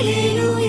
一路。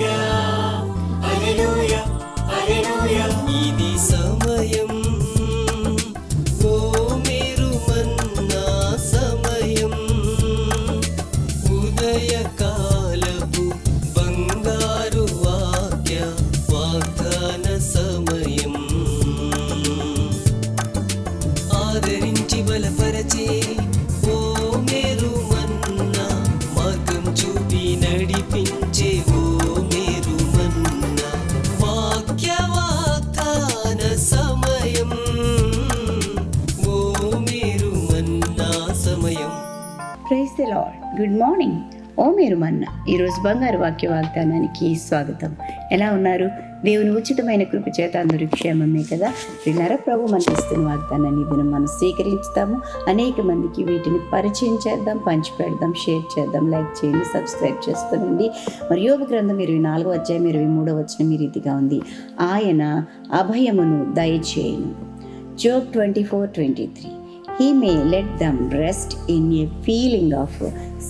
lord good morning ఓ మీరు మన్న ఈరోజు బంగారు వాక్య వాగ్దానానికి స్వాగతం. ఎలా ఉన్నారు? దేవుని ఉచితమైన కృప చేత అందరూ క్షేమమే కదా? పిల్లరా ప్రభు మనకి ఇస్తున్న వాగ్దానాన్ని దినం మనం స్వీకరించుతాము. అనేక మందికి వీటిని పరిచయం చేద్దాం పంచిపెడదాం షేర్ చేద్దాం లైక్ చేయండి సబ్స్క్రైబ్ చేసుకోనండి. మరి యోగ గ్రంథం ఇరవై నాలుగో అధ్యాయం ఇరవై మూడో వచ్చిన మీ రీతిగా ఉంది. ఆయన అభయమును దయచేయను. Job twenty four twenty three. He may let them rest in a feeling of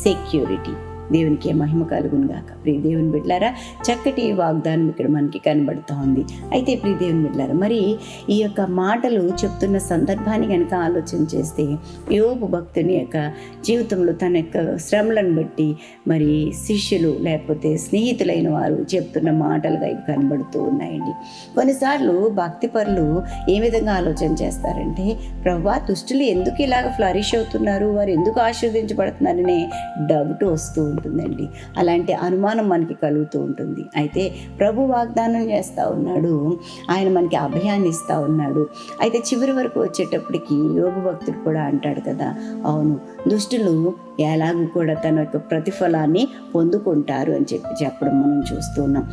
security దేవునికి మహిమ కలుగునుగాక. ప్రియ దేవుని బిడ్లారా చక్కటి వాగ్దానం ఇక్కడ మనకి కనబడుతూ ఉంది. అయితే ప్రియ దేవుని బిడ్లారా మరి ఈ యొక్క మాటలు చెప్తున్న సందర్భాన్ని కనుక ఆలోచన చేస్తే యోపు భక్తుని యొక్క జీవితంలో తన యొక్క శ్రమలను బట్టి మరి శిష్యులు లేకపోతే స్నేహితులైన వారు చెప్తున్న మాటలుగా ఇవి కనబడుతూ ఉన్నాయండి. కొన్నిసార్లు భక్తి పరులు ఏ విధంగా ఆలోచన చేస్తారంటే ప్రభా దుష్టులు ఎందుకు ఇలాగ ఫ్లరిష్ అవుతున్నారు? వారు ఎందుకు ఆశీర్వదించబడుతున్నారనే డౌట్ వస్తూ ఉంటుందండి. అలాంటి అనుమానం మనకి కలుగుతూ ఉంటుంది. అయితే ప్రభు వాగ్దానం చేస్తూ ఉన్నాడు. ఆయన మనకి అభయాన్ని ఇస్తూ ఉన్నాడు. అయితే చివరి వరకు వచ్చేటప్పటికి యోగ భక్తుడు కూడా అంటాడు కదా అవును దుష్టులు ఎలాగూ కూడా తన యొక్క ప్రతిఫలాన్ని పొందుకుంటారు అని చెప్పి చెప్పడం మనం చూస్తూ ఉన్నాం.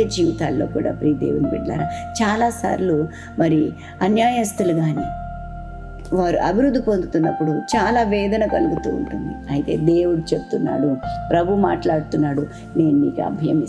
జీవితాల్లో కూడా ప్రియ దేవుని బిడ్డారా చాలాసార్లు మరి అన్యాయస్తులు కానీ వారు అభివృద్ధి పొందుతున్నప్పుడు చాలా వేదన కలుగుతూ ఉంటుంది. అయితే దేవుడు చెప్తున్నాడు ప్రభు మాట్లాడుతున్నాడు నేను నీకు అభయం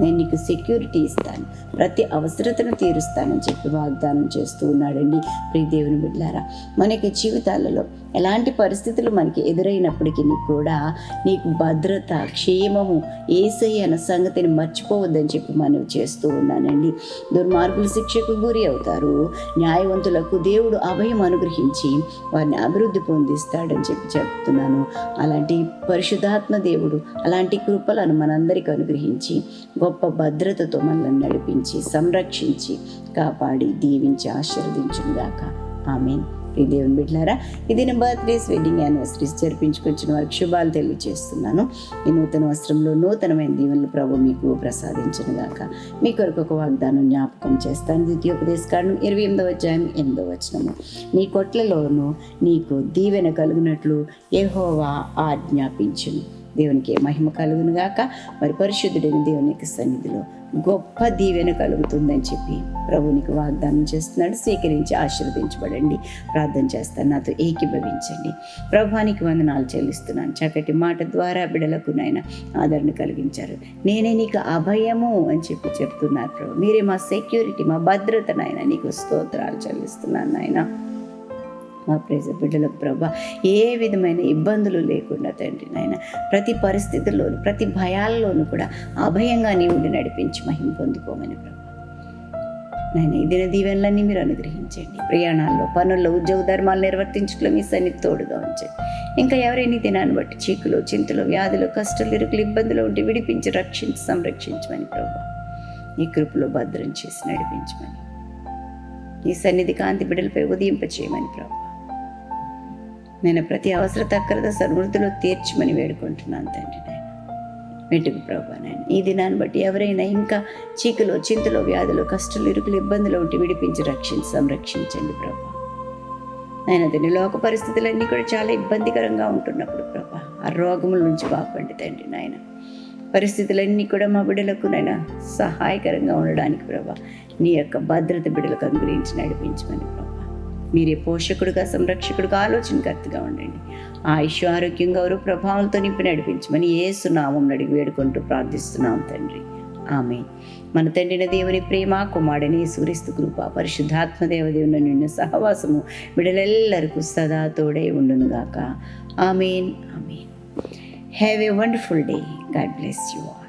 నేను నీకు సెక్యూరిటీ ఇస్తాను. ప్రతి అవసరతను తీరుస్తానని చెప్పి వాగ్దానం చేస్తూ ఉన్నాడండి. ప్రియ దేవుని బిడ్డారా మనకి జీవితాలలో ఎలాంటి పరిస్థితులు మనకి ఎదురైనప్పటికీ కూడా నీకు భద్రత క్షేమము ఏసై అన్న సంగతిని మర్చిపోవద్దని చెప్పి మనం చేస్తూ ఉన్నానండి. దుర్మార్గులు శిక్షకు గురి అవుతారు. న్యాయవంతులకు దేవుడు అభయం అనుగ్రహించి వారిని అభివృద్ధి పొందిస్తాడని చెప్పి చెప్తున్నాను. అలాంటి పరిశుధాత్మ దేవుడు అలాంటి కృపలను మనందరికీ అనుగ్రహించి గొప్ప భద్రతతో మనల్ని నడిపించి సంరక్షించి కాపాడి దీవించి ఆశీర్వదించుగాక ఆమెన్. ఈ దేవుని బిడ్డారా ఇది నా బర్త్డేస్ వెడ్డింగ్ యానివర్సరీస్ జరిపించుకొచ్చిన వారికి శుభాలు తెలియజేస్తున్నాను ఈ నూతన వస్త్రంలో నూతనమైన దీవెనలు ప్రభు మీకు ప్రసాదించను గాక మీ కొరకు ఒక వాగ్దానం జ్ఞాపకం చేస్తాను. ద్వితీయోపదేశ కారణం ఇరవై ఎనిమిదవ అధ్యాయం ఎనిమిదవ వచనము. నీ కొట్లలోనూ నీకు దీవెన కలిగినట్లు ఏహోవా ఆజ్ఞాపించును. దేవునికి మహిమ కలుగును గాక. మరి పరిశుద్ధుడైన దేవుని యొక్క సన్నిధిలో గొప్ప దీవెన కలుగుతుందని చెప్పి ప్రభునికి వాగ్దానం చేస్తున్నాడు. స్వీకరించి ఆశీర్వదించబడండి. ప్రార్థన చేస్తాను. నాతో ఏకీభవించండి. ప్రభానికి వందనాలు చెల్లిస్తున్నాను. చక్కటి మాట ద్వారా బిడలకు నాయన ఆదరణ కలిగించారు. నేనే నీకు అభయము అని చెప్పి చెప్తున్నారు ప్రభు. మీరే మా సెక్యూరిటీ మా భద్రత నాయన. నీకు స్తోత్రాలు చెల్లిస్తున్నాను నాయన. మా ప్రేజ బిడ్డలకు ప్రభా ఏ విధమైన ఇబ్బందులు లేకుండా తండ్రి నాయన ప్రతి పరిస్థితుల్లోనూ ప్రతి భయాల్లోనూ కూడా అభయంగా నీ ఉండి నడిపించి మహిమ పొందుకోమని ప్రభా. నాయన ఈ దిన దీవెనలన్నీ మీరు అనుగ్రహించండి. ప్రయాణాల్లో పనుల్లో ఉద్యోగ ధర్మాలు నిర్వర్తించడంలో మీ సన్నిధి తోడుగా ఉంచండి. ఇంకా ఎవరైనా దినాన్ని బట్టి చీకులు చింతలు వ్యాధులు కష్టాలు ఇరుకులు ఇబ్బందులు ఉంటే విడిపించి రక్షించి సంరక్షించమని ప్రభా. ఈ కృపలో భద్రం చేసి నడిపించమని. ఈ సన్నిధి కాంతి బిడ్డలపై ఉదయింపచేయమని ప్రభా. నేను ప్రతి అవసరత అక్కరత సమృద్ధిలో తీర్చమని వేడుకుంటున్నాను తండ్రి నాయన. వెంటకు ప్రభా నాయన ఈ దినాన్ని బట్టి ఎవరైనా ఇంకా చీకలో చింతలో వ్యాధులు కష్టాలు ఇరుకులు ఇబ్బందులు ఉంటే విడిపించి రక్షించి సంరక్షించండి ప్రభా. ఆయన తండ్రి లోక పరిస్థితులన్నీ కూడా చాలా ఇబ్బందికరంగా ఉంటున్నప్పుడు ప్రభా ఆ రోగముల నుంచి బాపండి తండ్రి నాయన. పరిస్థితులన్నీ కూడా మా బిడ్డలకు నాయన సహాయకరంగా ఉండడానికి ప్రభా నీ యొక్క భద్రత బిడ్డలకు అనుగ్రహించి నడిపించమని ప్రభా మీరే పోషకుడుగా సంరక్షకుడుగా ఆలోచనకర్తగా ఉండండి. ఆయుష్ ఆరోగ్యం గౌరవ ప్రభావంతో నింపి నడిపించమని ఏసునామం అడిగి వేడుకుంటూ ప్రార్థిస్తున్నాం తండ్రి. ఆమె మన తండ్రిన దేవుని ప్రేమ కుమారుడని సూరిస్తు కృప పరిశుద్ధాత్మ దేవదేవుని నిన్న సహవాసము బిడలెల్లరికూ సదా తోడే ఉండునుగాక amen. Amen. Have a wonderful day God bless you all